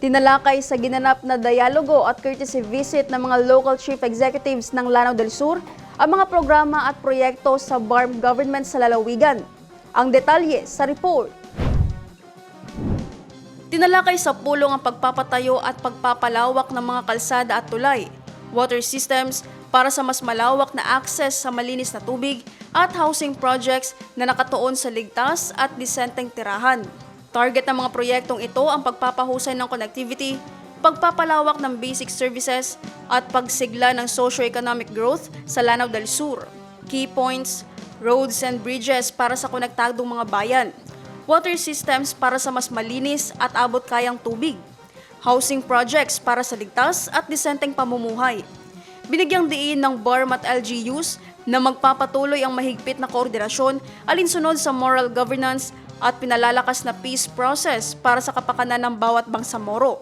Tinalakay sa ginanap na dialogo at courtesy visit ng mga local chief executives ng Lanao del Sur ang mga programa at proyekto sa BARM government sa lalawigan. Ang detalye sa report. Tinalakay sa pulong ang pagpapatayo at pagpapalawak ng mga kalsada at tulay, water systems para sa mas malawak na access sa malinis na tubig at housing projects na nakatuon sa ligtas at disenteng tirahan. Target ng mga proyektong ito ang pagpapahusay ng connectivity, pagpapalawak ng basic services at pagsigla ng socio-economic growth sa Lanao del Sur. Key points, roads and bridges para sa konektadong mga bayan, water systems para sa mas malinis at abot kayang tubig, housing projects para sa ligtas at disenteng pamumuhay. Binigyang diin ng BARM at LGUs na magpapatuloy ang mahigpit na koordinasyon alinsunod sa moral governance at pinalalakas na peace process para sa kapakanan ng bawat bangsamoro.